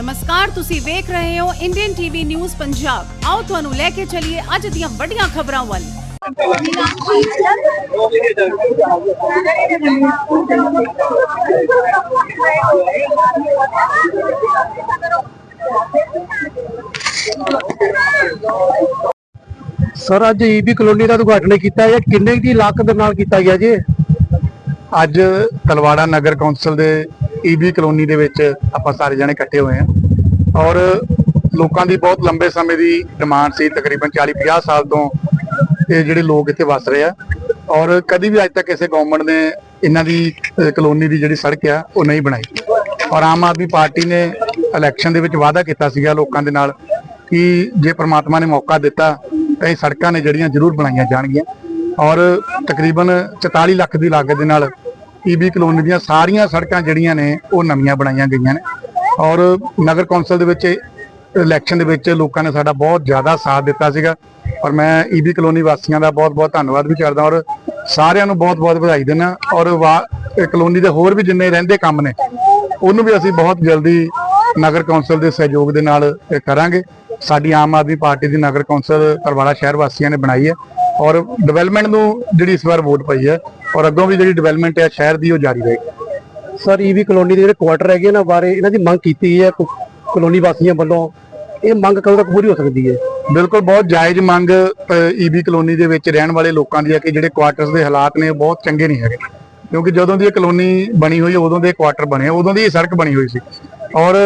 ਨਮਸਕਾਰ ਤੁਸੀਂ ਵੇਖ ਰਹੇ ਹੋ ਇੰਡੀਅਨ ਟੀਵੀ ਨਿਊਜ਼ ਪੰਜਾਬ ਆਓ ਤੁਹਾਨੂੰ ਲੈ ਕੇ ਚੱਲੀਏ ਅੱਜ ਦੀਆਂ ਵੱਡੀਆਂ ਖਬਰਾਂ ਵੱਲ। ਸਰ ਅੱਜ ਈਬੀ ਕਲੋਨੀ ਦਾ ਉਦਘਾਟਨ ਕੀਤਾ ਹੈ ਕਿੰਨੇ ਦੀ ਲਾਗਤ ਦੇ ਨਾਲ ਕੀਤਾ ਗਿਆ ਜੀ ਅੱਜ ਤਲਵਾੜਾ ਨਗਰ ਕੌਂਸਲ ਦੇ ਈਬੀ ਕਲੋਨੀ ਦੇ ਵਿੱਚ ਆਪਾਂ ਸਾਰੇ ਜਣੇ ਇਕੱਠੇ ਹੋਏ ਹਾਂ। ਔਰ ਲੋਕਾਂ ਦੀ ਬਹੁਤ ਲੰਬੇ ਸਮੇਂ ਦੀ ਡਿਮਾਂਡ ਸੀ, ਤਕਰੀਬਨ 40-50 ਸਾਲ ਤੋਂ ਇਹ ਜਿਹੜੇ ਲੋਕ ਇੱਥੇ ਵਸ ਰਹੇ ਆ। ਔਰ ਕਦੀ ਵੀ ਅੱਜ ਤੱਕ ਕਿਸੇ ਗਵਰਨਮੈਂਟ ਨੇ ਇਹਨਾਂ ਦੀ ਕਲੋਨੀ ਦੀ ਜਿਹੜੀ ਸੜਕ ਆ, ਉਹ ਨਹੀਂ ਬਣਾਈ। ਔਰ ਆਮ ਆਦਮੀ ਪਾਰਟੀ ਨੇ ਇਲੈਕਸ਼ਨ ਦੇ ਵਿੱਚ ਵਾਅਦਾ ਕੀਤਾ ਸੀਗਾ ਲੋਕਾਂ ਦੇ ਨਾਲ ਕਿ ਜੇ ਪ੍ਰਮਾਤਮਾ ਨੇ ਮੌਕਾ ਦਿੱਤਾ, ਤਾਂ ਇਹ ਸੜਕਾਂ ਨੇ ਜਿਹੜੀਆਂ ਜ਼ਰੂਰ ਬਣਾਈਆਂ ਜਾਣਗੀਆਂ। ਔਰ ਤਕਰੀਬਨ 44 ਲੱਖ ਦੀ ਲਾਗਤ ਦੇ ਨਾਲ ਈਬੀ ਕਲੋਨੀ ਦੀਆਂ ਸਾਰੀਆਂ ਸੜਕਾਂ ਜਿਹੜੀਆਂ ਨੇ, ਉਹ ਨਵੀਆਂ ਬਣਾਈਆਂ ਗਈਆਂ ਨੇ। ਔਰ ਨਗਰ ਕੌਂਸਲ ਦੇ ਵਿੱਚ ਇਲੈਕਸ਼ਨ ਦੇ ਵਿੱਚ ਲੋਕਾਂ ਨੇ ਸਾਡਾ ਬਹੁਤ ਜ਼ਿਆਦਾ ਸਾਥ ਦਿੱਤਾ ਸੀਗਾ। ਔਰ ਮੈਂ ਈਬੀ ਕਲੋਨੀ ਵਾਸੀਆਂ ਦਾ ਬਹੁਤ-ਬਹੁਤ ਧੰਨਵਾਦ ਵੀ ਕਰਦਾ ਔਰ ਸਾਰਿਆਂ ਨੂੰ ਬਹੁਤ-ਬਹੁਤ ਵਧਾਈ ਦਿੰਦਾ ਔਰ ਵਾ- ਕਲੋਨੀ ਦੇ ਹੋਰ ਵੀ ਜਿੰਨੇ ਰਹਿੰਦੇ ਕੰਮ ਨੇ, ਉਹਨੂੰ ਵੀ ਅਸੀਂ ਬਹੁਤ ਜਲਦੀ ਨਗਰ ਕੌਂਸਲ ਦੇ ਸਹਿਯੋਗ ਦੇ ਨਾਲ ਕਰਾਂਗੇ। ਸਾਡੀ ਆਮ ਆਦਮੀ ਪਾਰਟੀ ਦੀ ਨਗਰ ਕੌਂਸਲ ਕਰਵਾੜਾ ਸ਼ਹਿਰ ਵਾਸੀਆਂ ਨੇ ਬਣਾਈ ਹੈ। ਔਰ ਡਿਵੈਲਪਮੈਂਟ ਨੂੰ ਜਿਹੜੀ ਇਸ ਵਾਰ ਵੋਟ ਪਈ ਹੈ ਔਰ ਅੱਗੋਂ ਵੀ ਜਿਹੜੀ ਡਿਵੈਲਪਮੈਂਟ ਹੈ ਸ਼ਹਿਰ ਦੀ ਉਹ ਜਾਰੀ ਰਹੇਗੀ। ਸਰ ਈਬੀ ਕਲੋਨੀ ਦੇ ਜਿਹੜੇ ਕੁਆਟਰ ਹੈਗੇ ਇਹਨਾਂ ਬਾਰੇ ਇਹਨਾਂ ਦੀ ਮੰਗ ਕੀਤੀ ਹੈ ਕਲੋਨੀ ਵਾਸੀਆਂ ਵੱਲੋਂ। ਇਹ ਮੰਗ ਕਦੋਂ ਤੱਕ ਪੂਰੀ ਹੋ ਸਕਦੀ ਹੈ? ਬਿਲਕੁਲ ਬਹੁਤ ਜਾਇਜ਼ ਮੰਗ ਈਬੀ ਕਲੋਨੀ ਦੇ ਵਿੱਚ ਰਹਿਣ ਵਾਲੇ ਲੋਕਾਂ ਦੀ ਹੈ ਕਿ ਜਿਹੜੇ ਕੁਆਟਰਸ ਦੇ ਹਾਲਾਤ ਨੇ ਉਹ ਬਹੁਤ ਚੰਗੇ ਨਹੀਂ ਹੈਗੇ। ਕਿਉਂਕਿ ਜਦੋਂ ਦੀ ਇਹ ਕਲੋਨੀ ਬਣੀ ਹੋਈ ਉਦੋਂ ਦੇ ਕੁਆਟਰ ਬਣੇ ਉਦੋਂ ਦੀ ਇਹ ਸੜਕ ਬਣੀ ਹੋਈ ਸੀ। ਔਰ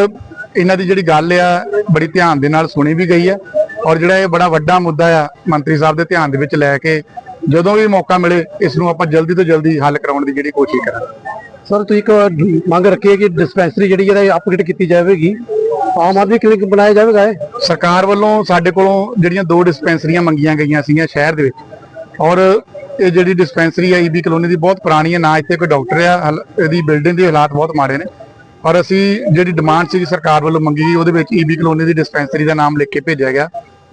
ਇਹਨਾਂ ਦੀ ਜਿਹੜੀ ਗੱਲ ਆ ਬੜੀ ਧਿਆਨ ਦੇ ਨਾਲ ਸੁਣੀ ਵੀ ਗਈ ਹੈ ਔਰ ਜਿਹੜਾ ਇਹ ਬੜਾ ਵੱਡਾ ਮੁੱਦਾ ਆ ਮੰਤਰੀ ਸਾਹਿਬ ਦੇ ਧਿਆਨ ਦੇ ਵਿੱਚ ਲੈ ਕੇ ਜਦੋਂ ਵੀ ਮੌਕਾ ਮਿਲੇ ਇਸ ਨੂੰ ਆਪਾਂ ਜਲਦੀ ਤੋਂ ਜਲਦੀ ਹੱਲ ਕਰਾਉਣ ਦੀ ਜਿਹੜੀ ਕੋਸ਼ਿਸ਼ ਕਰਾਂਗੇ। ਸਰ ਤੁਸੀਂ ਇੱਕ ਮੰਗ ਰੱਖੀ ਹੈ ਕਿ ਡਿਸਪੈਂਸਰੀ ਜਿਹੜੀ ਇਹਦਾ ਅਪਗ੍ਰੇਡ ਕੀਤੀ ਜਾਵੇਗੀ। ਆਮ ਆਦਮੀ ਕਲੀਨਿਕ ਬਣਾਇਆ ਜਾਵੇਗਾ ਸਰਕਾਰ ਵੱਲੋਂ ਸਾਡੇ ਕੋਲੋਂ ਜਿਹੜੀਆਂ ਦੋ ਡਿਸਪੈਂਸਰੀਆਂ ਮੰਗੀਆਂ ਗਈਆਂ ਸੀਗੀਆਂ ਸ਼ਹਿਰ ਦੇ ਵਿੱਚ। ਔਰ ਇਹ ਜਿਹੜੀ ਡਿਸਪੈਂਸਰੀ ਹੈ ਈਬੀ ਕਲੋਨੀ ਦੀ ਬਹੁਤ ਪੁਰਾਣੀ ਹੈ ਨਾ ਇੱਥੇ ਕੋਈ ਡਾਕਟਰ ਆ ਇਹਦੀ ਬਿਲਡਿੰਗ ਦੇ ਹਾਲਾਤ ਬਹੁਤ ਮਾੜੇ ਨੇ। ਔਰ ਅਸੀਂ ਜਿਹੜੀ ਡਿਮਾਂਡ ਸੀ ਸਰਕਾਰ ਵੱਲੋਂ ਮੰਗੀ ਗਈ ਉਹਦੇ ਵਿੱਚ ਈਬੀ ਕਲੋਨੀ ਦੀ ਡਿਸਪੈਂਸਰੀ ਦਾ ਨਾਮ ਲਿਖ ਕੇ ਭੇਜਿਆ ਗਿਆ।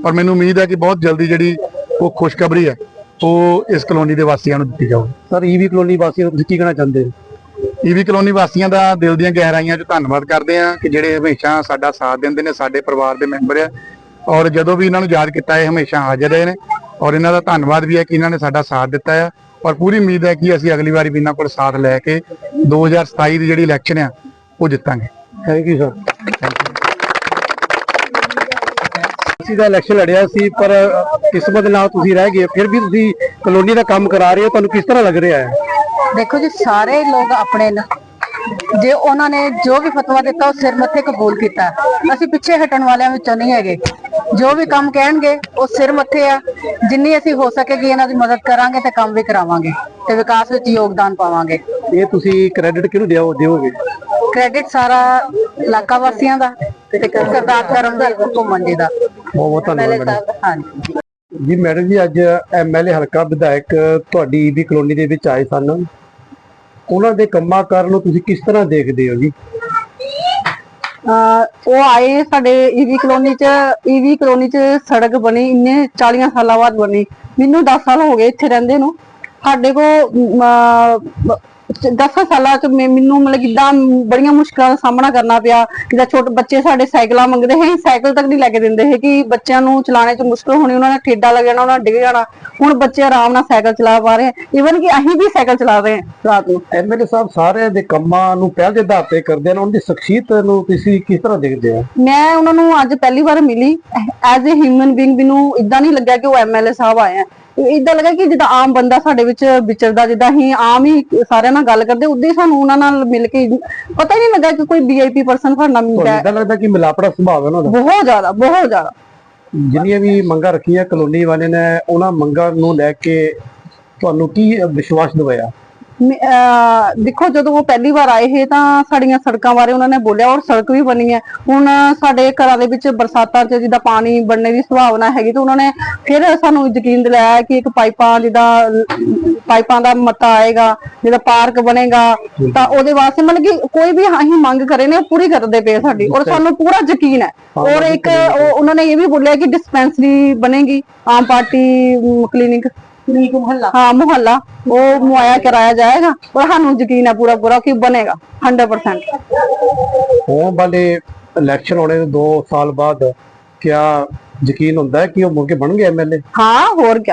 ਔਰ ਮੈਨੂੰ ਉਮੀਦ ਹੈ ਕਿ ਬਹੁਤ ਜਲਦੀ ਜਿਹੜੀ ਉਹ ਖੁਸ਼ਖਬਰੀ ਹੈ ਉਹ ਇਸ ਕਲੋਨੀ ਦੇ ਵਾਸੀਆਂ ਨੂੰ ਦਿੱਤੀ ਜਾਊਗੀ। ਸਰ ਈਬੀ ਕਲੋਨੀ ਵਾਸੀਆਂ ਨੂੰ ਤੁਸੀਂ ਕੀ ਕਹਿਣਾ ਚਾਹੁੰਦੇ ਹੋ? ਈਵੀ ਕਲੋਨੀ ਵਾਸੀਆਂ ਦਾ ਦਿਲ ਦੀਆਂ ਗਹਿਰਾਈਆਂ 'ਚ ਧੰਨਵਾਦ ਕਰਦੇ ਆ ਕਿ ਜਿਹੜੇ ਹਮੇਸ਼ਾ ਸਾਡਾ ਸਾਥ ਦਿੰਦੇ ਨੇ ਸਾਡੇ ਪਰਿਵਾਰ ਦੇ ਮੈਂਬਰ ਆ। ਔਰ ਜਦੋਂ ਵੀ ਇਹਨਾਂ ਨੂੰ ਯਾਦ ਕੀਤਾ ਇਹ ਹਮੇਸ਼ਾ ਹਾਜ਼ਰ ਰਹੇ ਨੇ। ਔਰ ਇਹਨਾਂ ਦਾ ਧੰਨਵਾਦ ਵੀ ਹੈ ਕਿ ਇਹਨਾਂ ਨੇ ਸਾਡਾ ਸਾਥ ਦਿੱਤਾ ਆ। ਔਰ ਪੂਰੀ ਉਮੀਦ ਹੈ ਕਿ ਅਸੀਂ ਅਗਲੀ ਵਾਰੀ ਵੀ ਇਹਨਾਂ ਕੋਲ ਸਾਥ ਲੈ ਕੇ 2027 ਦੀ ਜਿਹੜੀ ਇਲੈਕਸ਼ਨ ਆ ਉਹ ਜਿੱਤਾਂਗੇ। ਥੈਂਕ ਯੂ ਸਰ ਅਸੀਂ ਦਾ ਇਲੈਕਸ਼ਨ ਲੜਿਆ ਸੀ ਪਰ ਕਿਸਮਤ ਨਾਲ ਤੁਸੀਂ ਰਹਿ ਗਏ ਫਿਰ ਵੀ ਤੁਸੀਂ ਕਲੋਨੀ ਦਾ ਕੰਮ ਕਰਾ ਰਹੇ ਹੋ ਤੁਹਾਨੂੰ ਕਿਸ ਤਰ੍ਹਾਂ ਲੱਗ ਰਿਹਾ ਹੈ? ਦੇਖੋ ਜੀ ਸਾਰੇ ਲੋਕ ਆਪਣੇ ਨੇ। ਜੇ ਉਹਨਾਂ ਨੇ ਜੋ ਵੀ ਫਤਵਾ ਦਿੱਤਾ ਉਹ ਸਿਰ ਮੱਥੇ ਕਬੂਲ ਕੀਤਾ। ਅਸੀਂ ਪਿੱਛੇ ਹਟਣ ਵਾਲਿਆਂ ਵਿੱਚੋਂ ਨਹੀਂ ਹੈਗੇ। ਜੋ ਵੀ ਕੰਮ ਕਹਿਣਗੇ ਉਹ ਸਿਰ ਮੱਥੇ ਆ। ਜਿੰਨੀ ਅਸੀਂ ਹੋ ਸਕੇਗੀ ਇਹਨਾਂ ਦੀ ਮਦਦ ਕਰਾਂਗੇ ਤੇ ਕੰਮ ਵੀ ਕਰਾਵਾਂਗੇ ਤੇ ਵਿਕਾਸ ਵਿੱਚ ਯੋਗਦਾਨ ਪਾਵਾਂਗੇ। ਇਹ ਤੁਸੀਂ ਕ੍ਰੈਡਿਟ ਕਿਹਨੂੰ ਦਿਓ ਦਿਓਗੇ? ਕ੍ਰੈਡਿਟ ਸਾਰਾ ਇਲਾਕਾ ਵਾਸੀਆਂ ਦਾ ਤੇ ਸਰਦਾਰ ਕਰਮਦਰ ਘੁੰਮਣ ਜੀ ਦਾ। ਬਹੁਤ ਬਹੁਤ ਧੰਨਵਾਦ ਮੈਡਮ ਹਾਂਜੀ। ਜੀ ਮੈਡਮ ਜੀ ਅੱਜ ਐਮਐਲਏ ਹਲਕਾ ਵਿਧਾਇਕ ਤੁਹਾਡੀ ਈਬੀ ਕਲੋਨੀ ਦੇ ਵਿੱਚ ਆਏ ਸਨ। ਉਹਨਾਂ ਦੇ ਕੰਮਾਂ ਕਾਰਨ ਨੂੰ ਤੁਸੀਂ ਕਿਸ ਤਰ੍ਹਾਂ ਦੇਖਦੇ ਹੋ ਜੀ? ਉਹ ਆਏ ਸਾਡੇ ਈਵੀ ਕਲੋਨੀ ਚ ਈਵੀ ਕਲੋਨੀ ਚ ਸੜਕ ਬਣੀ ਇੰਨੇ 40 ਸਾਲਾਂ ਬਾਅਦ ਬਣੀ। ਮੈਨੂੰ 10 ਸਾਲ ਹੋ ਗਏ ਇੱਥੇ ਰਹਿੰਦੇ ਨੂੰ। ਸਾਡੇ ਕੋ 10 ਸਾਲਾਂ ਚ ਮੈਨੂੰ ਮਤਲਬ ਕਿਦਾਂ ਬੜੀਆਂ ਮੁਸ਼ਕਲਾਂ ਦਾ ਸਾਹਮਣਾ ਕਰਨਾ ਪਿਆ ਜਿੱਦਾਂ ਛੋਟੇ ਬੱਚੇ ਸਾਡੇ ਸਾਈਕਲਾਂ ਮੰਗਦੇ ਹੈ ਸਾਈਕਲ ਤੱਕ ਨਹੀਂ ਲੈ ਕੇ ਦਿੰਦੇ ਹੈ ਕਿ ਬੱਚਿਆਂ ਨੂੰ ਚਲਾਉਣੇ ਚ ਮੁਸ਼ਕਲ ਹੋਣੀ ਉਹਨਾਂ ਦਾ ਠੇਡਾ ਲੱਗ ਜਾਣਾ ਉਹਨਾਂ ਡਿੱਗ ਜਾਣਾ। ਹੁਣ ਬੱਚੇ ਆਰਾਮ ਨਾਲ ਸਾਈਕਲ ਚਲਾ ਪਾ ਰਹੇ ਇਵਨ ਕਿ ਅਸੀਂ ਵੀ ਸਾਈਕਲ ਚਲਾ ਰਹੇ ਹਾਂ ਰਾਤ ਨੂੰ। ਐਮਐਲਏ ਸਾਹਿਬ ਸਾਰੇ ਦੇ ਕੰਮਾਂ ਨੂੰ ਪਹਿਲ ਦੇ ਆਧਾਰ ਤੇ ਕਰਦੇ ਹਨ ਉਹਨਾਂ ਦੀ ਸ਼ਖਸੀਅਤ ਨੂੰ ਤੁਸੀਂ ਕਿਸ ਤਰ੍ਹਾਂ ਦੇਖਦੇ ਹੋ? ਮੈਂ ਉਹਨਾਂ ਨੂੰ ਅੱਜ ਪਹਿਲੀ ਵਾਰ ਮਿਲੀ। ਐਜ਼ ਅ ਹਿਊਮਨ ਬੀਇੰਗ ਮੈਨੂੰ ਇਦਾਂ ਨਹੀਂ ਲੱਗਾ ਕਿ ਉਹ ਐਮਐਲਏ ਸਾਹਿਬ ਆਏ ਆ। ਇਦਾਂ ਲੱਗਾ ਕਿ ਜਿੱਦਾਂ ਆਮ ਬੰਦਾ ਸਾਡੇ ਵਿੱਚ ਵਿਚਰਦਾ ਜਿੱਦਾਂ ਹੀ ਆਮ ਹੀ ਸਾਰਿਆਂ ਨਾਲ ਗੱਲ ਕਰਦੇ ਉਦਾਂ ਹੀ ਸਾਨੂੰ ਉਹਨਾਂ ਨਾਲ ਮਿਲ ਕੇ ਪਤਾ ਹੀ ਨਹੀਂ ਲੱਗਾ ਕਿ ਕੋਈ ਵੀਆਈਪੀ ਪਰਸਨ ਸਾਡੇ ਮਿਲਦਾ ਹੈ। ਇਦਾਂ ਲੱਗਦਾ ਕਿ ਮਿਲਾਪੜਾ ਸੁਭਾਅ ਹੈ ਉਹਨਾਂ ਦਾ ਬਹੁਤ ਜ਼ਿਆਦਾ ਬਹੁਤ ਜ਼ਿਆਦਾ। ਜਿੰਨੀਆਂ ਵੀ ਮੰਗਾਂ ਰੱਖੀਆਂ ਕਲੋਨੀ ਵਾਲੇ ਨੇ ਉਹਨਾਂ ਮੰਗਾਂ ਨੂੰ ਲੈ ਕੇ ਤੁਹਾਨੂੰ ਕੀ ਵਿਸ਼ਵਾਸ ਦਿਵਾਇਆ? ਦੇਖੋ ਜਦੋਂ ਉਹ ਪਹਿਲੀ ਵਾਰ ਆਏ ਹੈ ਤਾਂ ਸਾਡੀਆਂ ਸੜਕਾਂ ਬਾਰੇ ਉਹਨਾਂ ਨੇ ਬੋਲਿਆ ਔਰ ਸੜਕ ਵੀ ਬਣੀ ਹੈ। ਹੁਣ ਸਾਡੇ ਘਰਾਂ ਦੇ ਵਿੱਚ ਬਰਸਾਤਾਂ 'ਚ ਜਿੱਦਾਂ ਪਾਣੀ ਬਣਨੇ ਦੀ ਸੰਭਾਵਨਾ ਹੈਗੀ ਤਾਂ ਉਹਨਾਂ ਨੇ ਫਿਰ ਸਾਨੂੰ ਯਕੀਨ ਦਿਲਾਇਆ ਕਿ ਇੱਕ ਪਾਈਪਾਂ ਜਿੱਦਾਂ ਪਾਈਪਾਂ ਦਾ ਮਤਾ ਆਏਗਾ ਜਿਹਦਾ ਪਾਰਕ ਬਣੇਗਾ ਤਾਂ ਉਹਦੇ ਵਾਸਤੇ ਮਤਲਬ ਕਿ ਕੋਈ ਵੀ ਅਸੀਂ ਮੰਗ ਕਰੇ ਨੇ ਪੂਰੀ ਕਰਦੇ ਪਏ ਸਾਡੀ ਔਰ ਸਾਨੂੰ ਪੂਰਾ ਯਕੀਨ ਹੈ। ਔਰ ਇੱਕ ਉਹ- ਉਹਨਾਂ ਨੇ ਇਹ ਵੀ ਬੋਲਿਆ ਕਿ ਡਿਸਪੈਂਸਰੀ ਬਣੇਗੀ ਆਮ ਪਾਰਟੀ ਕਲੀਨਿਕ। ਕਲੀਨਿਕ ਮੁਹੱਲਾ। ਹਾਂ ਮੁਹੱਲਾ। ਉਹ ਮੁਹੱਈਆ ਕਰਾਇਆ ਜਾਏਗਾ। ਔਰ ਸਾਨੂੰ ਯਕੀਨ ਹੈ ਪੂਰਾ ਪੂਰਾ ਕਿ ਬਣੇਗਾ 100% ਹੋਣ ਵਾਲੇ ਇਲੈਕਸ਼ਨ ਹੋਣੇ ਦੇ 2 ਸਾਲ ਬਾਅਦ ਕਿਆ ਯਕੀਨ ਹੁੰਦਾ ਹੈ ਕਿ ਉਹ ਮੁੜ ਕੇ ਬਣਨਗੇ ਐਮਐਲਏ ਹਾਂ ਹੋਰ ਕੀ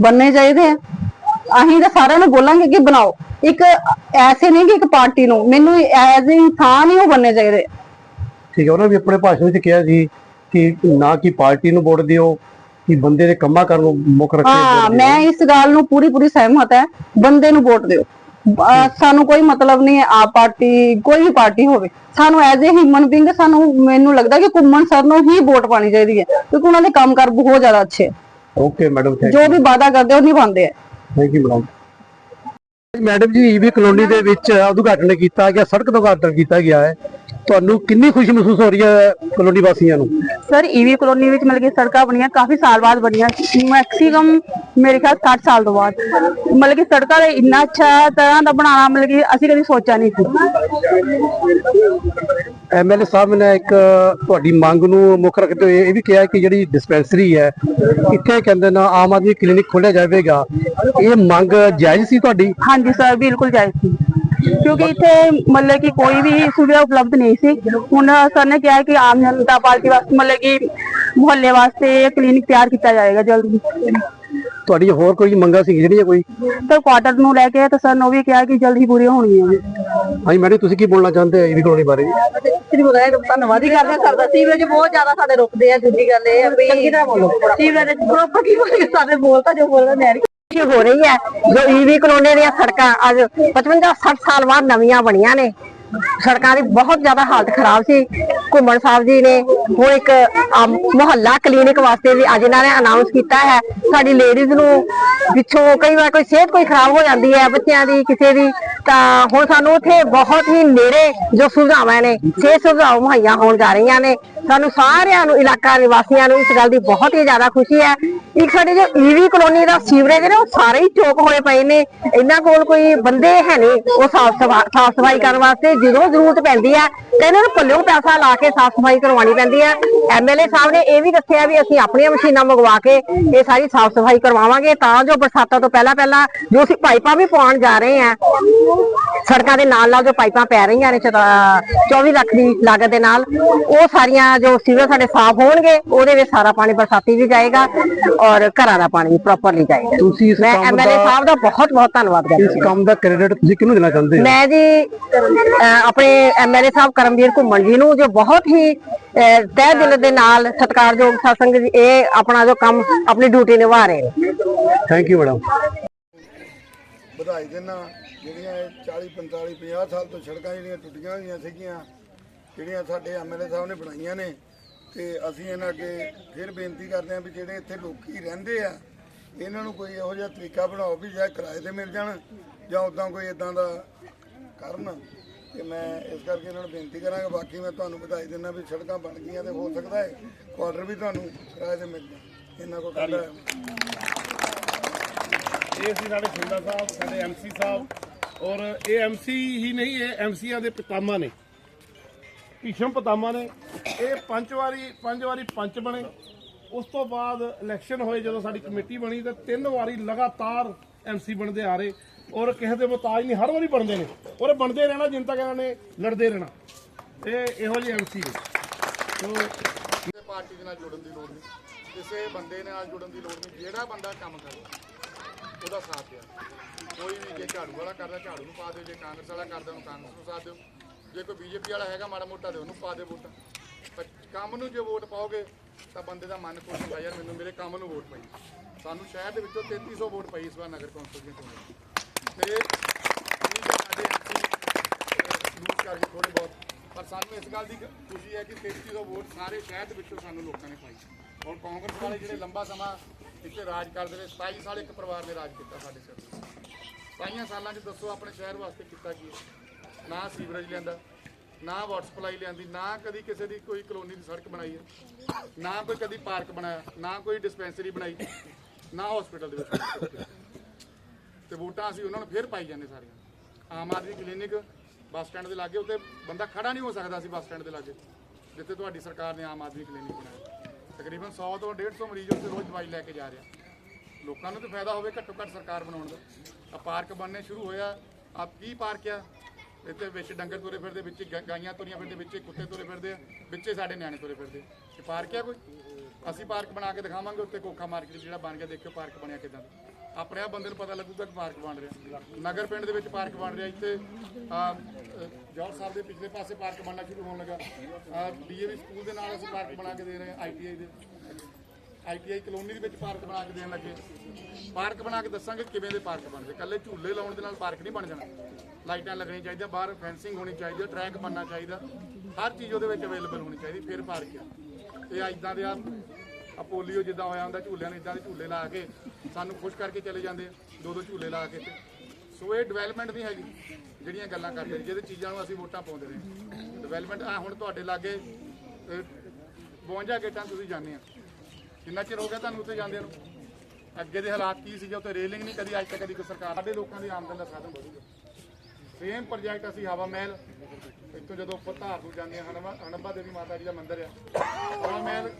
ਬੰਨੇ ਚਾਹੀਦੇ ਆ। ਅਸੀਂ ਤਾਂ ਸਾਰਿਆਂ ਨੂੰ ਬੋਲਾਂਗੇ ਕਿ ਬਣਾਓ। ਇੱਕ ਐਸੇ ਨਹੀਂ ਕਿ ਇੱਕ ਪਾਰਟੀ ਨੂੰ। ਮੈਨੂੰ ਐਜ਼ ਇਨਸਾਨ ਹੀ ਉਹ ਬੰਨੇ ਚਾਹੀਦੇ। ਠੀਕ ਹੈ ਉਹਨਾਂ ਵੀ ਆਪਣੇ ਭਾਸ਼ਣ ਵਿੱਚ ਕਿਹਾ ਸੀ ਕਿ ਨਾ ਕਿ ਪਾਰਟੀ ਨੂੰ ਵੋਟ ਦਿਓ। ਕਿ ਬੰਦੇ ਦੇ ਕੰਮਾਂ ਕਰਨ ਨੂੰ ਮੁੱਖ ਰੱਖੇ ਹਾਂ। ਮੈਂ ਇਸ ਗੱਲ ਨੂੰ ਪੂਰੀ ਪੂਰੀ ਸਹਿਮਤ ਹੈ। ਬੰਦੇ ਨੂੰ ਵੋਟ ਦਿਓ। ਸਾਨੂੰ ਕੋਈ ਮਤਲਬ ਨਹੀਂ ਹੈ ਆਪ ਪਾਰਟੀ ਕੋਈ ਵੀ ਪਾਰਟੀ ਹੋਵੇ। ਸਾਨੂੰ ਐਜ਼ ਅ ਹਿਊਮਨ ਬੀਇੰਗ ਸਾਨੂੰ ਮੈਨੂੰ ਲੱਗਦਾ ਕਿ ਕੁਮਨ ਸਰ ਨੂੰ ਹੀ ਵੋਟ ਪਾਣੀ ਚਾਹੀਦੀ ਹੈ ਕਿਉਂਕਿ ਉਹਨਾਂ ਦੇ ਕੰਮਕਾਰ ਬਹੁਤ ਜ਼ਿਆਦਾ ਅੱਛੇ ਹੈ। ਓਕੇ ਮੈਡਮ ਥੈਂਕ ਜੋ ਵੀ ਵਾਅਦਾ ਕਰਦੇ ਉਹ ਨਿਭਾਉਂਦੇ ਆ। Thank you madam madam ji EV colony ਦੇ ਵਿੱਚ ਉਦਘਾਟਨ ਕੀਤਾ ਗਿਆ ਸੜਕ ਦਾ ਉਦਘਾਟਨ ਕੀਤਾ ਗਿਆ ਹੈ। ਤੁਹਾਨੂੰ ਕਿੰਨੀ ਖੁਸ਼ੀ ਮਹਿਸੂਸ ਹੋ ਰਹੀ ਹੈ ਕਲੋਨੀ ਵਾਸੀਆਂ ਨੂੰ? ਸਰ ਈਵੀ ਕਲੋਨੀ ਵਿੱਚ ਮਤਲਬ ਕਿ ਸੜਕਾਂ ਬਣੀਆਂ ਕਾਫੀ ਸਾਲ ਬਾਅਦ ਬਣੀਆਂ ਮੈਕਸਿਮਮ ਮੇਰੇ ਖਿਆਲ 60 ਸਾਲ ਤੋਂ ਬਾਅਦ। ਮਤਲਬ ਕਿ ਸੜਕਾਂ ਦਾ ਇੰਨਾ ਅੱਛਾ ਤਰ੍ਹਾਂ ਦਾ ਬਣਾਉਣਾ ਮਤਲਬ ਕਿ ਅਸੀਂ ਕਦੀ ਸੋਚਿਆ ਨਹੀਂ ਸੀ। ਐਮਐਲਏ ਸਾਹਿਬ ਨੇ ਇੱਕ ਤੁਹਾਡੀ ਮੰਗ ਨੂੰ ਮੁੱਖ ਰੱਖਦੇ ਹੋਏ ਇਹ ਵੀ ਕਿਹਾ ਕਿ ਜਿਹੜੀ ਡਿਸਪੈਂਸਰੀ ਹੈ ਇੱਥੇ ਕਹਿੰਦੇ ਨਾ ਆਮ ਆਦਮੀ ਕਲੀਨਿਕ ਖੋਲਿਆ ਜਾਵੇਗਾ। ਇਹ ਮੰਗ ਜਾਇਜ਼ ਸੀ ਤੁਹਾਡੀ? ਹਾਂਜੀ ਸਰ ਬਿਲਕੁਲ ਜਾਇਜ਼ ਸੀ। ਕਿਉਂਕਿ ਇੱਥੇ ਮਤਲਬ ਕਿ ਕੋਈ ਵੀ ਸੁਵਿਧਾ ਉਪਲਬਧ ਨਹੀਂ ਸੀ। ਹੁਣ ਸਰ ਨੇ ਕਿਹਾ ਕਿ ਆਮ ਜਨਤਾ ਪਾਰਟੀ ਵਾਸਤੇ ਮਤਲਬ ਕਿ ਮੁਹੱਲੇ ਵਾਸਤੇ ਕਲੀਨਿਕ ਤਿਆਰ ਕੀਤਾ ਜਾਏਗਾ ਜਲਦੀ। ਤੁਹਾਡੀ ਹੋਰ ਕੋਈ ਮੰਗਾਂ ਸੀ ਜਿਹੜੀਆਂ ਕੋਈ? ਸਰ ਕੁਆਟਰ ਨੂੰ ਲੈ ਕੇ ਤਾਂ ਸਰ ਨੇ ਉਹ ਵੀ ਕਿਹਾ ਕਿ ਜਲਦ ਹੀ ਪੂਰੀਆਂ ਹੋਣਗੀਆਂ ਹਾਂਜੀ ਮੈਡਮ ਤੁਸੀਂ ਕੀ ਬੋਲਣਾ ਚਾਹੁੰਦੇ ਹੋ ਈਵੀ ਕਲੋਨੀ ਬਾਰੇ? ਸ੍ਰੀ ਬੁਲਾਏ ਧੰਨਵਾਦ ਹੀ ਕਰਦੇ ਸਾਡਾ ਸੀਵਰੇਜ ਬਹੁਤ ਜ਼ਿਆਦਾ ਸਾਡੇ ਰੁਕਦੇ ਆ ਦੂਜੀ ਗੱਲ ਇਹ ਆ ਵੀ ਚੰਗੀ ਤਰ੍ਹਾਂ ਬੋਲੋ। ਸੀਵਰੇਜ ਪ੍ਰੋਪਰ ਕੀ ਬੋਲੇ ਸਾਡੇ ਬੋਲਤਾ ਜੋ ਬੋਲਦਾ ਮੈਂ ਹੋ ਰਹੀ ਹੈ। ਜੋ ਈਵੀ ਕਲੋਨੀ ਦੀਆਂ ਸੜਕਾਂ ਅੱਜ 55 60 ਸਾਲ ਬਾਅਦ ਨਵੀਆਂ ਬਣੀਆਂ ਨੇ। ਸੜਕਾਂ ਦੀ ਬਹੁਤ ਜ਼ਿਆਦਾ ਹਾਲਤ ਖਰਾਬ ਸੀ। ਘੁੰਮਣ ਸਾਹਿਬ ਜੀ ਨੇ ਹੁਣ ਇੱਕ ਮੁਹੱਲਾ ਕਲੀਨਿਕ ਵਾਸਤੇ ਵੀ ਅੱਜ ਇਹਨਾਂ ਨੇ ਅਨਾਉਂਸ ਕੀਤਾ ਹੈ। ਸਾਡੀ ਲੇਡੀਜ਼ ਨੂੰ ਪਿੱਛੋਂ ਕਈ ਵਾਰ ਕੋਈ ਸਿਹਤ ਕੋਈ ਖਰਾਬ ਹੋ ਜਾਂਦੀ ਹੈ ਬੱਚਿਆਂ ਦੀ, ਕਿਸੇ ਦੀ, ਤਾਂ ਹੁਣ ਸਾਨੂੰ ਉੱਥੇ ਬਹੁਤ ਹੀ ਨੇੜੇ ਜੋ ਸੁਵਿਧਾਵਾਂ ਨੇ, ਸਿਹਤ ਸੁਵਿਧਾਵਾਂ ਮੁਹੱਈਆ ਹੋਣ ਜਾ ਰਹੀਆਂ ਨੇ। ਸਾਨੂੰ ਸਾਰਿਆਂ ਨੂੰ, ਇਲਾਕਾ ਨਿਵਾਸੀਆਂ ਨੂੰ ਇਸ ਗੱਲ ਦੀ ਬਹੁਤ ਹੀ ਜ਼ਿਆਦਾ ਖੁਸ਼ੀ ਹੈ। ਇੱਕ ਸਾਡੇ ਜੋ ਈਵੀ ਕਲੋਨੀ ਦਾ ਸੀਵਰੇਜ ਨੇ, ਉਹ ਸਾਰੇ ਹੀ ਚੋਕ ਹੋਏ ਪਏ ਨੇ। ਇਹਨਾਂ ਕੋਲ ਕੋਈ ਬੰਦੇ ਹੈ ਨਹੀਂ, ਉਹ ਸਾਫ਼ ਸਾਫ਼ ਸਫ਼ਾਈ ਕਰਨ ਵਾਸਤੇ। ਜਦੋਂ ਜ਼ਰੂਰਤ ਪੈਂਦੀ ਹੈ ਤੇ ਇਹਨਾਂ ਨੂੰ ਪੱਲਿਓਂ ਪੈਸਾ ਲਾ ਕੇ ਸਾਫ਼ ਸਫ਼ਾਈ ਕਰਵਾਉਣੀ ਪੈਂਦੀ ਹੈ ਐਮਐਲਏ ਸਾਹਿਬ ਨੇ ਇਹ ਵੀ ਦੱਸਿਆ ਵੀ ਅਸੀਂ ਆਪਣੀਆਂ ਮਸ਼ੀਨਾਂ ਮੰਗਵਾ ਕੇ ਇਹ ਸਾਰੀ ਸਾਫ਼ ਸਫ਼ਾਈ ਕਰਵਾਵਾਂਗੇ ਤਾਂ ਜੋ ਬਰਸਾਤਾਂ ਤੋਂ ਪਹਿਲਾਂ ਪਹਿਲਾਂ ਜੋ ਅਸੀਂ ਪਾਈਪਾਂ ਵੀ ਪਾਉਣ ਜਾ ਰਹੇ ਹਾਂ ਸੜਕਾਂ ਦੇ ਨਾਲ ਨਾਲ ਜੋ ਪਾਈਪਾਂ ਪੈ ਰਹੀਆਂ ਨੇ ਚੌਦਾ- 24 ਲੱਖ ਦੀ ਲਾਗਤ ਦੇ ਨਾਲ ਉਹ ਸਾਰੀਆਂ ਜੋ ਸੀਵਰ ਸਾਡੇ ਸਾਫ਼ ਹੋਣਗੇ ਉਹਦੇ ਵਿੱਚ ਸਾਰਾ ਪਾਣੀ ਬਰਸਾਤੀ ਵੀ ਜਾਏਗਾ ਔਰ ਘਰਾਂ ਦਾ ਪਾਣੀ ਵੀ ਪ੍ਰੋਪਰਲੀ ਜਾਏਗਾ। ਤੁਸੀਂ ਇਸ ਐਮਐਲਏ ਸਾਹਿਬ ਦਾ ਬਹੁਤ ਬਹੁਤ ਧੰਨਵਾਦ ਕਰਦੀ ਇਸ ਕੰਮ ਦਾ ਕ੍ਰੈਡਿਟ ਤੁਸੀਂ ਕਿਹਨੂੰ ਦੇਣਾ ਚਾਹੁੰਦੇ ਹੋ? ਮੈਂ ਜੀ ਆਪਣੇ ਐਮਐਲਏ ਸਾਹਿਬ ਕਰਮਵੀਰ ਘੁੰਮਣ ਜੀ ਨੂੰ ਜੋ ਬਹੁਤ ਹੀ ਤਹਿ ਦਿਲ ਦੇ ਨਾਲ ਸਤਿਕਾਰਯੋਗ ਸਾਸੰਗ ਜੀ ਇਹ ਆਪਣਾ ਜੋ ਕੰਮ ਆਪਣੀ ਡਿਊਟੀ ਨਿਭਾ ਰਹੇ ਨੇ। ਥੈਂਕ ਯੂ ਮੈਡਮ ਵਧਾਈ ਦੇਣਾ ਜਿਹੜੀਆਂ ਇਹ 40 45 50 ਸਾਲ ਤੋਂ ਸੜਕਾਂ ਜਿਹੜੀਆਂ ਟੁੱਟੀਆਂ ਹੋਈਆਂ ਸੀਗੀਆਂ ਜਿਹੜੀਆਂ ਸਾਡੇ ਐਮਐਲਏ ਸਾਹਿਬ ਨੇ ਬਣਾਈਆਂ ਨੇ ਤੇ ਅਸੀਂ ਇਹਨਾਂ ਅੱਗੇ ਫਿਰ ਬੇਨਤੀ ਕਰਦੇ ਹਾਂ ਵੀ ਜਿਹੜੇ ਇੱਥੇ ਲੋਕੀ ਰਹਿੰਦੇ ਆ ਇਹਨਾਂ ਨੂੰ ਕੋਈ ਇਹੋ ਜਿਹਾ ਤਰੀਕਾ ਬਣਾਓ ਵੀ ਜਾਂ ਕਿਰਾਏ ਤੇ ਮਿਲ ਜਾਣ ਜਾਂ ਉਦਾਂ ਕੋਈ ਇਦਾਂ ਦਾ ਕਰਨ। ਤੇ ਮੈਂ ਇਸ ਕਰਕੇ ਇਹਨਾਂ ਨੂੰ ਬੇਨਤੀ ਕਰਾਂਗਾ, ਬਾਕੀ ਮੈਂ ਤੁਹਾਨੂੰ ਵਧਾਈ ਦਿੰਦਾ ਵੀ ਸੜਕਾਂ ਬਣ ਗਈਆਂ ਤੇ ਹੋ ਸਕਦਾ ਹੈ ਕੁਆਟਰ ਵੀ ਤੁਹਾਨੂੰ ਕਿਰਾਏ ਤੇ ਮਿਲ ਜਾਣ। ਇਹਨਾਂ ਕੋਲ ਕਹਿੰਦਾ ਇਹ ਸੀ ਸਾਡੇ ਖਿੰਦਾ ਸਾਹਿਬ, ਸਾਡੇ ਐਮਸੀ ਸਾਹਿਬ ਔਰ ਇਹ ਐਮਸੀ ਹੀ ਨਹੀਂ, ਇਹ ਐਮਸੀਆਂ ਦੇ ਪਿਤਾਮਾ ਨੇ। ਭੀਸ਼ਮ ਪਤਾਮਾ ਨੇ। ਇਹ ਪੰਜ ਵਾਰੀ ਪੰਜ ਵਾਰੀ ਪੰਚ ਬਣੇ। ਉਸ ਤੋਂ ਬਾਅਦ ਇਲੈਕਸ਼ਨ ਹੋਏ ਜਦੋਂ ਸਾਡੀ ਕਮੇਟੀ ਬਣੀ ਤਾਂ ਤਿੰਨ ਵਾਰੀ ਲਗਾਤਾਰ ਐਮਸੀ ਬਣਦੇ ਆ ਰਹੇ। ਔਰ ਕਿਸੇ ਦੇ ਮੁਤਾਜ ਨਹੀਂ, ਹਰ ਵਾਰੀ ਬਣਦੇ ਨੇ। ਔਰ ਬਣਦੇ ਰਹਿਣਾ, ਜਿੰਨ ਤੱਕ ਇਹਨਾਂ ਨੇ ਲੜਦੇ ਰਹਿਣਾ। ਇਹ ਇਹੋ ਜਿਹੇ ਐਮਸੀ ਨੇ। ਸੋ ਕਿਸੇ ਪਾਰਟੀ ਦੇ ਨਾਲ ਜੁੜਨ ਦੀ ਲੋੜ ਨਹੀਂ। ਕਿਸੇ ਬੰਦੇ ਨਾਲ ਜੁੜਨ ਦੀ ਲੋੜ ਨਹੀਂ। ਜਿਹੜਾ ਬੰਦਾ ਕੰਮ ਕਰਦਾ ਉਹਦਾ ਸਾਥ ਦਿਆ ਕੋਈ ਵੀ ਜੇ ਝਾੜੂ ਵਾਲਾ ਕਰਦਾ, ਝਾੜੂ ਨੂੰ ਪਾ ਦਿਓ। ਜੇ ਕਾਂਗਰਸ ਵਾਲਾ ਕਰਦਾ, ਉਹਨੂੰ ਕਾਂਗਰਸ ਨੂੰ ਸਾਥ ਦਿਓ। ਜੇ ਕੋਈ ਬੀਜੇਪੀ ਵਾਲਾ ਹੈਗਾ, ਮਾੜਾ ਮੋਟਾ ਤੇ ਉਹਨੂੰ ਪਾ ਦਿਓ ਵੋਟਾਂ। ਪਰ ਕੰਮ ਨੂੰ ਜੇ ਵੋਟ ਪਾਓਗੇ, ਤਾਂ ਬੰਦੇ ਦਾ ਮਨ ਖੁਸ਼ ਹੁੰਦਾ, ਯਾਰ, ਮੈਨੂੰ ਮੇਰੇ ਕੰਮ ਨੂੰ ਵੋਟ ਪਈ। ਸਾਨੂੰ ਸ਼ਹਿਰ ਦੇ ਵਿੱਚੋਂ 3300 ਵੋਟ ਪਈ ਇਸ ਵਾਰ ਨਗਰ ਕੌਂਸਲ ਦੀਆਂ ਚੋਣਾਂ ਤੇ ਸਾਡੇ ਐਮਸੀ ਲੂਜ਼ ਕਰਕੇ ਥੋੜੇ ਬਹੁਤ। ਪਰ ਸਾਨੂੰ ਇਸ ਗੱਲ ਦੀ ਖੁਸ਼ੀ ਹੈ ਕਿ 3300 ਵੋਟ ਸਾਰੇ ਸ਼ਹਿਰ ਦੇ ਵਿੱਚੋਂ ਸਾਨੂੰ ਲੋਕਾਂ ਨੇ ਪਾਈ। ਔਰ ਕਾਂਗਰਸ ਵਾਲੇ ਜਿਹੜੇ ਲੰਬਾ ਸਮਾਂ ਇੱਥੇ ਰਾਜ ਕਰਦੇ ਰਹੇ 27 ਸਾਲ ਇੱਕ ਪਰਿਵਾਰ ਨੇ ਰਾਜ ਕੀਤਾ ਸਾਡੇ ਸਿਰ ਤੇ 27 ਸਾਲਾਂ 'ਚ ਦੱਸੋ ਆਪਣੇ ਸ਼ਹਿਰ ਵਾਸਤੇ ਕੀਤਾ ਕੀ ਨਾ ਸੀਵਰੇਜ ਲਿਆਂਦਾ, ਨਾ ਵਾਟਰ ਸਪਲਾਈ ਲਿਆਂਦੀ, ਨਾ ਕਦੀ ਕਿਸੇ ਦੀ ਕੋਈ ਕਲੋਨੀ ਦੀ ਸੜਕ ਬਣਾਈ ਹੈ, ਨਾ ਕੋਈ ਕਦੀ ਪਾਰਕ ਬਣਾਇਆ, ਨਾ ਕੋਈ ਡਿਸਪੈਂਸਰੀ ਬਣਾਈ, ਨਾ ਹਸਪੀਟਲ ਦੇ ਵਿੱਚ। ਤੇ ਅਸੀਂ ਉਹਨਾਂ ਨੂੰ ਫੇਰ ਪਾਈ ਜਾਂਦੇ ਸਾਰੀਆਂ। Aam Aadmi clinic bus stand ਦੇ ਲਾਗੇ ਉੱਤੇ ਬੰਦਾ ਖੜਾ ਨਹੀਂ ਹੋ ਸਕਦਾ ਸੀ ਬੱਸ ਸਟੈਂਡ ਦੇ ਲਾਗੇ, ਜਿੱਥੇ ਤੁਹਾਡੀ ਸਰਕਾਰ ਨੇ ਆਮ ਆਦਮੀ ਕਲੀਨਿਕ ਬਣਾਇਆ। ਤਕਰੀਬਨ 100 ਤੋਂ 150 ਮਰੀਜ਼ ਉੱਥੇ ਰੋਜ਼ ਦਵਾਈ ਲੈ ਕੇ ਜਾ ਰਿਹਾ। ਲੋਕਾਂ ਨੂੰ ਤਾਂ ਫਾਇਦਾ ਹੋਵੇ ਘੱਟੋ ਘੱਟ ਸਰਕਾਰ ਬਣਾਉਣ ਦਾ। ਆ ਪਾਰਕ ਬਣਨੇ ਸ਼ੁਰੂ ਹੋਇਆ ਆ ਕੀ ਪਾਰਕ ਆ? ਇੱਥੇ ਵਿੱਚ ਡੰਗਰ ਤੁਰੇ ਫਿਰਦੇ, ਵਿੱਚ ਗਾ- ਗਾਈਆਂ ਤੁਰੀਆਂ ਫਿਰਦੇ, ਵਿੱਚ ਕੁੱਤੇ ਤੁਰੇ ਫਿਰਦੇ ਆ, ਵਿੱਚੇ ਸਾਡੇ ਨਿਆਣੇ ਤੁਰੇ ਫਿਰਦੇ ਇਹ ਪਾਰਕ ਆ ਕੋਈ? ਅਸੀਂ ਪਾਰਕ ਬਣਾ ਕੇ ਦਿਖਾਵਾਂਗੇ ਉੱਤੇ ਕੋਖਾ ਮਾਰਕੀਟ ਜਿਹੜਾ ਬਣ ਗਿਆ, ਦੇਖਿਓ ਪਾਰਕ ਬਣਿਆ ਕਿਦਾਂ ਆਪਣੇ ਆਪ ਬੰਦੇ ਨੂੰ ਪਤਾ ਲੱਗੂਗਾ ਕਿ ਪਾਰਕ ਬਣ ਰਿਹਾ ਨਗਰ ਪਿੰਡ ਦੇ ਵਿੱਚ ਪਾਰਕ ਬਣ ਰਿਹਾ, ਇੱਥੇ, ਆ ਸਾਹਿਬ ਦੇ ਪਿਛਲੇ ਪਾਸੇ ਪਾਰਕ ਬਣਨਾ ਸ਼ੁਰੂ ਹੋਣ ਲੱਗਾ। ਆ, ਡੀਏਵੀ ਸਕੂਲ ਦੇ ਨਾਲ ਅਸੀਂ ਪਾਰਕ ਬਣਾ ਕੇ ਦੇ ਰਹੇ ਹਾਂ ਆਈਟੀਆਈ ਦੇ। ਆਈਟੀਆਈ ਕਲੋਨੀ ਦੇ ਵਿੱਚ ਪਾਰਕ ਬਣਾ ਕੇ ਦੇਣ ਲੱਗੇ। ਪਾਰਕ ਬਣਾ ਕੇ ਦੱਸਾਂਗੇ ਕਿਵੇਂ ਦੇ ਪਾਰਕ ਬਣਦੇ ਕੱਲੇ ਝੂਲੇ ਲਾਉਣ ਦੇ ਨਾਲ ਪਾਰਕ ਨਹੀਂ ਬਣ ਜਾਣਾ। ਲਾਈਟਾਂ ਲੱਗਣੀਆਂ ਚਾਹੀਦੀਆਂ, ਬਾਹਰ ਫੈਂਸਿੰਗ ਹੋਣੀ ਚਾਹੀਦੀ ਹੈ ਟਰੈਕ ਬਣਨਾ ਚਾਹੀਦਾ। ਹਰ ਚੀਜ਼ ਉਹਦੇ ਵਿੱਚ ਅਵੇਲੇਬਲ ਹੋਣੀ ਚਾਹੀਦੀ, ਫਿਰ ਪਾਰਕ ਆ। ਇਹ ਇਦਾਂ ਦੇ ਆ ਆ ਪੋਲੀਓ ਜਿੱਦਾਂ ਹੋਇਆ ਹੁੰਦਾ ਝੂਲਿਆਂ ਨੇ ਇਦਾਂ ਦੇ ਝੂਲੇ ਲਾ ਕੇ ਸਾਨੂੰ ਖੁਸ਼ ਕਰਕੇ ਚਲੇ ਜਾਂਦੇ ਆ, ਦੋ ਦੋ ਝੂਲੇ ਲਾ ਕੇ ਤੇ। ਸੋ ਇਹ ਡਿਵੈਲਪਮੈਂਟ ਨਹੀਂ ਹੈਗੀ ਜਿਹੜੀਆਂ ਗੱਲਾਂ ਕਰਦੇ ਜਿਹਦੇ ਚੀਜ਼ਾਂ ਨੂੰ ਅਸੀਂ ਵੋਟਾਂ ਪਾਉਂਦੇ ਨੇ ਡਿਵੈਲਪਮੈਂਟ ਆ ਹੁਣ ਤੁਹਾਡੇ ਲਾਗੇ 52 ਗੇਟਾਂ ਤੁਸੀਂ ਜਾਂਦੇ ਆ ਕਿੰਨਾ ਚਿਰ ਹੋ ਗਿਆ ਤੁਹਾਨੂੰ ਉੱਥੇ ਜਾਂਦੇ ਨੂੰ? ਅੱਗੇ ਦੇ ਹਾਲਾਤ ਕੀ ਸੀਗੇ? ਉੱਥੇ ਰੇਲਿੰਗ ਨਹੀਂ ਕਦੀ ਅੱਜ ਤੱਕ ਕਦੀ ਕੋਈ ਸਰਕਾਰ ਸਾਡੇ ਲੋਕਾਂ ਦੀ ਆਮਦਨ ਦਾ ਸਾਧਨ ਵਧੂਗਾ ਸੇਮ ਪ੍ਰੋਜੈਕਟ ਅਸੀਂ ਹਵਾ ਮਹਿਲ ਇੱਥੋਂ ਜਦੋਂ ਉੱਪਰ ਧਾਰ ਨੂੰ ਜਾਂਦੇ ਹਾਂ ਹਨਵਾ ਦੇਵੀ ਮਾਤਾ ਜੀ ਦਾ ਮੰਦਿਰ ਆ ਹਵਾ ਮਹਿਲ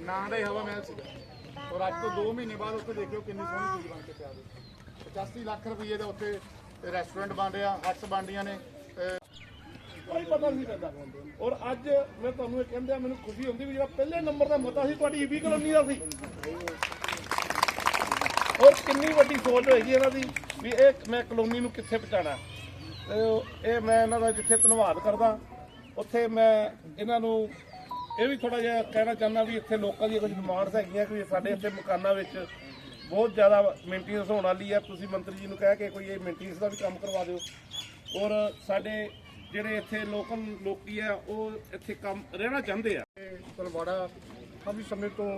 ਨਾਂ ਦਾ ਹੀ ਹਵਾ ਮਹਿਲ ਸੀਗਾ। ਔਰ ਅੱਜ ਤੋਂ 2 ਮਹੀਨੇ ਬਾਅਦ ਉੱਥੇ ਦੇਖਿਓ ਕਿੰਨੀ ਸੋਹਣੀ ਚੀਜ਼ ਬਣ ਕੇ ਤਿਆਰ ਹੋਈ। 85 ਲੱਖ ਰੁਪਏ ਦਾ ਉੱਥੇ ਰੈਸਟੋਰੈਂਟ ਬਣ ਰਿਹਾ, ਹਟਸ ਬਣਦੀਆਂ ਨੇ। ਅਹ ਕੋਈ ਪਤਾ ਨਹੀਂ ਪੈਂਦਾ ਔਰ ਅੱਜ ਮੈਂ ਤੁਹਾਨੂੰ ਇਹ ਕਹਿੰਦਿਆਂ ਮੈਨੂੰ ਖੁਸ਼ੀ ਹੁੰਦੀ ਵੀ ਜਿਹੜਾ ਪਹਿਲੇ ਨੰਬਰ ਦਾ ਮਤਾ ਸੀ, ਤੁਹਾਡੀ ਈਬੀ ਕਲੋਨੀ ਦਾ ਸੀ। ਔਰ ਕਿੰਨੀ ਵੱਡੀ ਸੋਚ ਹੋਏਗੀ ਇਹਨਾਂ ਦੀ ਵੀ ਇਹ ਮੈਂ ਕਲੋਨੀ ਨੂੰ ਕਿੱਥੇ ਪਹੁੰਚਾਣਾ ਇਹ ਮੈਂ ਇਹਨਾਂ ਦਾ ਜਿੱਥੇ ਧੰਨਵਾਦ ਕਰਦਾ, ਉੱਥੇ ਮੈਂ ਇਹਨਾਂ ਨੂੰ ਇਹ ਵੀ ਥੋੜਾ ਜਿਹਾ ਕਹਿਣਾ ਚਾਹੁੰਦਾ ਵੀ ਇੱਥੇ ਲੋਕਾਂ ਦੀਆਂ ਕੁਝ ਡਿਮਾਂਡਸ ਹੈਗੀਆਂ ਕਿ ਸਾਡੇ ਇੱਥੇ ਮਕਾਨਾਂ ਵਿੱਚ ਬਹੁਤ ਜ਼ਿਆਦਾ ਮੇਨਟੇਨੈਂਸ ਹੋਣ ਵਾਲੀ ਹੈ ਤੁਸੀਂ ਮੰਤਰੀ ਜੀ ਨੂੰ ਕਹਿ ਕੇ ਕੋਈ ਇਹ ਮੇਨਟੇਨੈਂਸ ਦਾ ਵੀ ਕੰਮ ਕਰਵਾ ਦਿਓ। ਔਰ ਸਾਡੇ ਜਿਹੜੇ ਇੱਥੇ ਲੋਕਲ ਲੋਕੀ ਆ ਉਹ ਇੱਥੇ ਕੰਮ ਰਹਿਣਾ ਚਾਹੁੰਦੇ ਆ। ਤਲਵਾੜਾ ਕਾਫੀ ਸਮੇਂ ਤੋਂ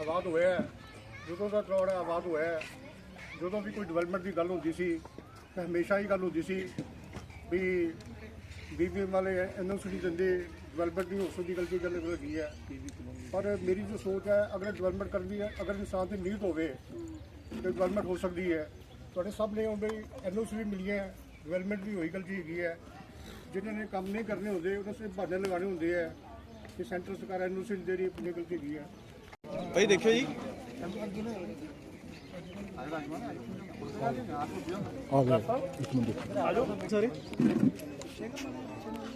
ਆਬਾਦ ਹੋਇਆ ਹੈ। ਜਦੋਂ ਦਾ ਤਲਵਾੜਾ ਆਬਾਦ ਹੋਇਆ ਹੈ, ਜਦੋਂ ਵੀ ਕੋਈ ਡਿਵੈਲਪਮੈਂਟ ਦੀ ਗੱਲ ਹੁੰਦੀ ਸੀ ਤਾਂ ਹਮੇਸ਼ਾ ਹੀ ਗੱਲ ਹੁੰਦੀ ਸੀ ਵੀ ਬੀਬੀ ਵਾਲੇ ਐਨਓਸੀ ਦਿੰਦੇ ਡਿਵੈਲਪਮੈਂਟ ਦੀ ਉਸ ਦੀ ਗਲਤੀ ਕਰਨ ਲੱਗੀ ਹੈ ਪਰ ਮੇਰੀ ਜੋ ਸੋਚ ਹੈ ਅਗਰ ਡਿਵੈਲਪਮੈਂਟ ਕਰਨੀ ਹੈ ਅਗਰ ਇਨਸਾਨ ਦੀ ਨੀਡ ਹੋਵੇ ਤੇ ਡਿਵੈਲਪਮੈਂਟ ਹੋ ਸਕਦੀ ਹੈ। ਤੁਹਾਡੇ ਸਾਹਮਣੇ ਹੁਣ ਬਈ ਐਨਓਸੀ ਵੀ ਮਿਲੀ ਹੈ ਡਿਵੈਲਪਮੈਂਟ ਵੀ ਹੋਈ ਗਲਤੀ ਹੈਗੀ ਹੈ। ਜਿਨ੍ਹਾਂ ਨੇ ਕੰਮ ਨਹੀਂ ਕਰਨੇ ਹੁੰਦੇ ਉਹਨਾਂ ਸੇ ਬਹਾਨੇ ਲਗਾਉਣੇ ਹੁੰਦੇ ਆ ਕਿ ਸੈਂਟਰ ਸਰਕਾਰ ਐਨਓਸੀ ਦੇ ਰਹੀ ਆਪਣੀ ਗਲਤੀ ਹੈਗੀ ਹੈ ਭਾਈ ਦੇਖਿਓ ਜੀ। ਇਸ